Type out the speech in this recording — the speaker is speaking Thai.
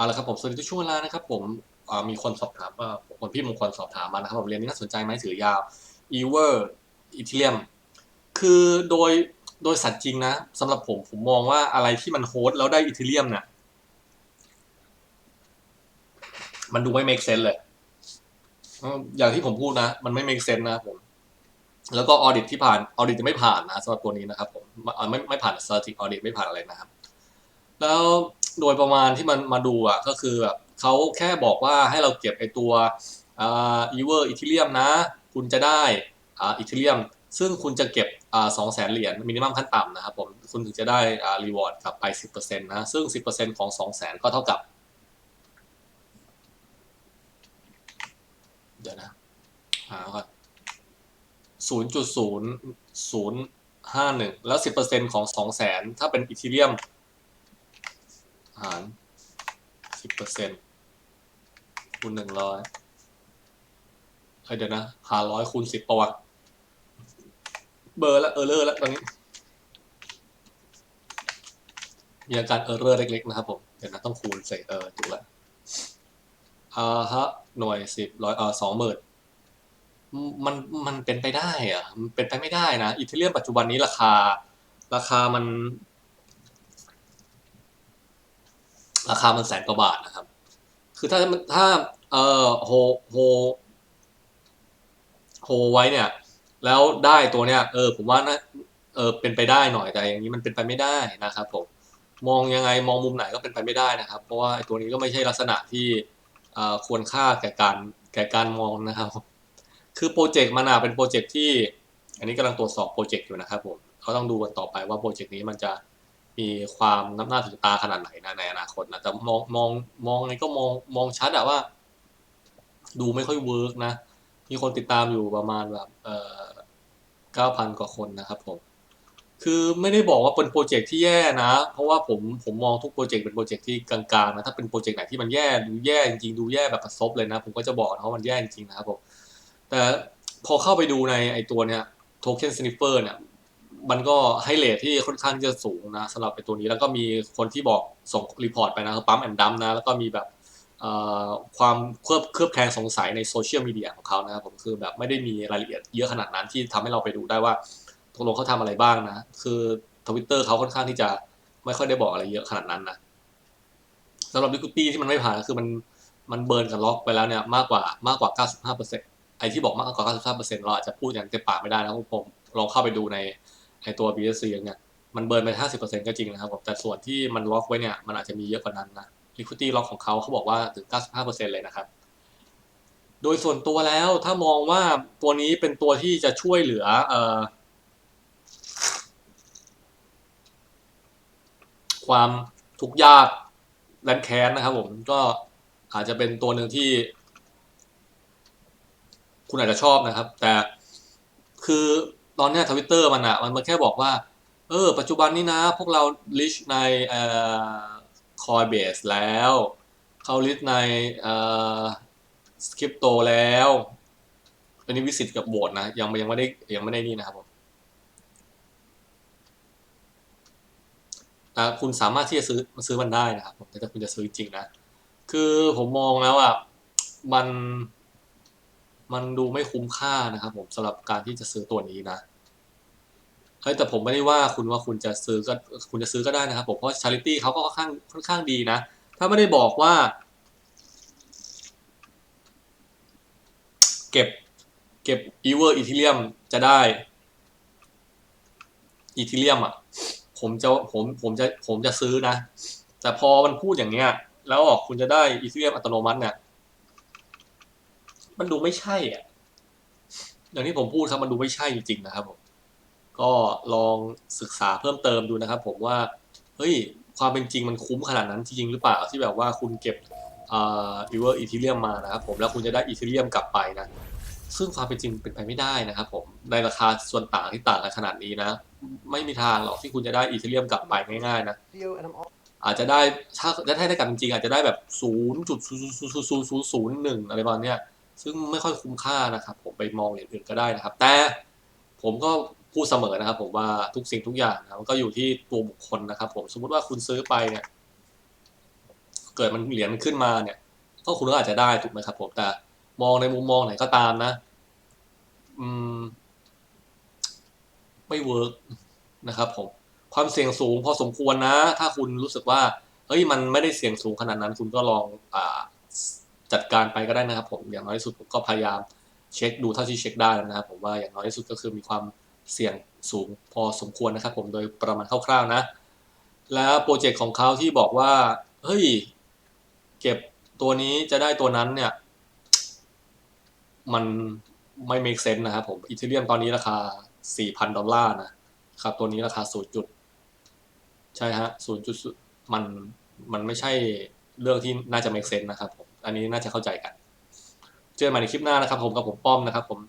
เอาละครับผมสวัสดีทุกช่วงเวลานะครับผมมีคนสอบถามว่าคนพี่มงคลสอบถามมานะครับผมเรียนนี้น่าสนใจไหมถือยาว e v e r e t h e r e u m คือโดยโดยสัตว์จริงนะสำหรับผมผมมองว่าอะไรที่มันโฮสต์แล้วได้อีเทเรียมเนี่ยมันดูไม่ make sense เลย อย่างที่ผมพูดนะ มันไม่ make sense นะผม แล้วก็ออดิตที่ผ่านออดิตจะไม่ผ่านนะสำหรับตัวนี้นะครับผมไม่ไม่ผ่าน static audit ไม่ผ่านอะไรนะครับ แล้ว โดยประมาณที่มันมาดูอะก็คือแบบเขาแค่บอกว่าให้เราเก็บไอตัวอ่า e v e r Ethereum นะ คุณจะได้อ่า Ethereum ซึ่งคุณจะเก็บอ่าสองแสนเหรียญมินิมัมขั้นต่ำนะครับผมคุณถึงจะได้อ่า reward กลับไป 10%นะซึ่ง 10%ของ2 0 0แสนก็เท่ากับ เดี๋ยวนะหาก่อนศูนย์จุดศูนย์ศูนย์ห้าหนึ่งแล้วสิบเปอร์เซ็นของสองแสนถ้าเป็นอีเทเรียม หารสิบเปอร์เซ็นคูณหนึ่งร้อยเฮ้ยเดี๋ยวนะหาร้อยคูณสิบประวัติเบอร์ละเออเลอร์ละตอนนี้ มีอาการเออร์เรอร์เล็กๆนะครับผม เดี๋ยวนะต้องคูณใส่เออถูกละอ่าฮะ หน่วยสิบร้อยเออสองหมื่นมันมันเป็นไปได้อะมันเป็นไปไม่ได้นะอีเทเรียมปัจจุบันนี้ราคา ราคามัน ราคามันแสนกว่าบาทนะครับ คือถ้าถ้าเอ่อโฮโฮโฮไว้เนี่ย แล้วได้ตัวเนี้ยเออผมว่านะเออเป็นไปได้หน่อยแต่อย่างนี้มันเป็นไปไม่ได้นะครับผมมองยังไงมองมุมไหนก็เป็นไปไม่ได้นะครับ เพราะว่าไอ้ตัวนี้ก็ไม่ใช่ลักษณะที่เอ่อควรค่าแก่การแก่การมองนะครับ คือโปรเจกต์มันอะเป็นโปรเจกต์ที่ อันนี้กำลังตรวจสอบโปรเจกต์อยู่นะครับผมเขาต้องดูกันต่อไปว่าโปรเจกต์นี้มันจะ มีความน้ำหน้าถือตาขนาดไหนนะในอนาคตนะแต่มองมองมองไงก็มองมองชัดอะว่า ดูไม่ค่อยเวิร์กนะ มีคนติดตามอยู่ประมาณแบบเอ่อเก้าพันกว่าคนนะครับผม คือไม่ได้บอกว่าเป็นโปรเจกต์ที่แย่นะ เพราะว่าผมผมมองทุกโปรเจกต์เป็นโปรเจกต์ที่กลางๆนะ ถ้าเป็นโปรเจกต์ไหนที่มันแย่ดูแย่จริงดูแย่แบบประสบเลยนะ ผมก็จะบอกนะว่ามันแย่จริงนะครับผม แต่พอเข้าไปดูในไอตัวเนี้ยโทเค็นสนิฟเฟอร์เนี่ย มันก็ให้เลทที่ค่อนข้างจะสูงนะสำหรับไอตัวนี้แล้วก็มีคนที่บอกส่งรีพอร์ตไปนะปั๊มแอนดัมนะแล้วก็มีแบบความเคลือบเคลือบแคลงสงสัยในโซเชียลมีเดียของเขานะครับผมคือแบบไม่ได้มีรายละเอียดเยอะขนาดนั้นที่ทำให้เราไปดูได้ว่าตกลงเขาทำอะไรบ้างนะ คือทวิตเตอร์เขาค่อนข้างที่จะไม่ค่อยได้บอกอะไรเยอะขนาดนั้นนะสำหรับลิควิตี้ที่มันไม่ผ่านคือมันมันเบิร์นกับล็อกไปแล้วเนี่ยมากกว่ามากกว่า 95%ไอ้ที่บอกมากกว่า 95%เราอาจจะพูดอย่างเต็มปากไม่ได้นะผมลองเข้าไปดูใน ในตัว BSC เนี่ยมันเบิร์นไป50%ก็จริงนะครับผมแต่ส่วนที่มันล็อกไว้เนี่ยมันอาจจะมีเยอะกว่านั้นนะ liquidity ล็อกของเขาเขาบอกว่าถึง 95%เลยนะครับ โดยส่วนตัวแล้วถ้ามองว่าตัวนี้เป็นตัวที่จะช่วยเหลือเออความทุกข์ยากแรนแค้นนะครับผมก็อาจจะเป็นตัวหนึ่งที่ คุณอาจจะชอบนะครับ แต่คือ ตอนเนี้ทวิตเตอร์มันอะมันมันแค่บอกว่า เออ ปัจจุบันนี้นะ พวกเราลิชในเอ่อคอยเบสแล้ว เขาลิชในเอ่อสคริปโตแล้วอันนี้วิสิตกับโบสนะ ยังยังไม่ได้ยังไม่ได้นี่นะครับผมแต่คุณสามารถที่จะซื้อมาซื้อมันได้นะครับผมแต่คุณจะซื้อจริงนะ คือผมมองแล้วอะมัน มันดูไม่คุ้มค่านะครับผมสำหรับการที่จะซื้อตัวนี้นะ เฮ้ยแต่ผมไม่ได้ว่าคุณว่าคุณจะซื้อก็คุณจะซื้อก็ได้นะครับผมเพราะชาริตี้เขาก็ค่อนข้างค่อนข้างดีนะ ถ้าไม่ได้บอกว่า เก็บเก็บอีเวอร์อีทิเลียมจะได้อีทิเลียมอะผมจะผมผมจะผมจะซื้อนะ แต่พอมันพูดอย่างเนี้ย แล้วออกคุณจะได้อีทิเลียมอัตโนมัติเนี่ยมันดูไม่ใช่อะอย่างที่ผมพูดครับมันดูไม่ใช่จริงๆนะครับผม ก็ลองศึกษาเพิ่มเติมดูนะครับ ผมว่าเฮ้ยความเป็นจริงมันคุ้มขนาดนั้นจริงหรือเปล่าที่แบบว่าคุณเก็บอ่าอีเวอร์อีทีเรียมมานะครับผมแล้วคุณจะได้อีทีเรียมกลับไปนะซึ่งความเป็นจริงเป็นไปไม่ได้นะครับผมในราคาส่วนต่างที่ต่างกันขนาดนี้นะ ไม่มีทางหรอกที่คุณจะได้อีทีเรียมกลับไปง่ายๆนะอาจจะได้ถ้าถ้าได้กลับจริงๆอาจจะได้แบบศูนย์จุดศูนย์ศูนย์ศูนย์ศูนย์ศูนย์หนึ่งอะไรประมาณเนี้ยซึ่งไม่ค่อยคุ้มค่านะครับ ผมไปมองอย่างอื่นก็ได้นะครับ แต่ผมก็ พูดเสมอนะครับ ผมว่าทุกสิ่งทุกอย่างนะมันก็อยู่ที่ตัวบุคคลนะครับ ผมสมมุติว่าคุณซื้อไปเนี่ย เกิดมันเหรียญมันขึ้นมาเนี่ยก็คุณก็อาจจะได้ถูกไหมครับ ผมแต่มองในมุมมองไหนก็ตามนะ อืม ไม่เวิร์กนะครับ ผม ความเสี่ยงสูงพอสมควรนะ ถ้าคุณรู้สึกว่าเฮ้ยมันไม่ได้เสี่ยงสูงขนาดนั้น คุณก็ลองอ่าจัดการไปก็ได้นะครับ ผมอย่างน้อยที่สุดผมก็พยายามเช็คดูเท่าที่เช็คได้นะครับ ผมว่าอย่างน้อยที่สุดก็คือมีความ เสี่ยงสูงพอสมควรนะครับผมโดยประมาณคร่าวๆนะ แล้วโปรเจกต์ของเขาที่บอกว่า เฮ้ย เก็บตัวนี้จะได้ตัวนั้นเนี่ย มันไม่ make sense นะครับผมอีเทเรียมตอนนี้ราคา 4,000 ดอลลาร์นะครับ ตัวนี้ราคา 0 จุด ใช่ฮะ0จุดมันมันไม่ใช่เรื่องที่น่าจะ make sense นะครับผม อันนี้น่าจะเข้าใจกัน เจอกันใหม่ในคลิปหน้านะครับผมกับผมป้อมนะครับผม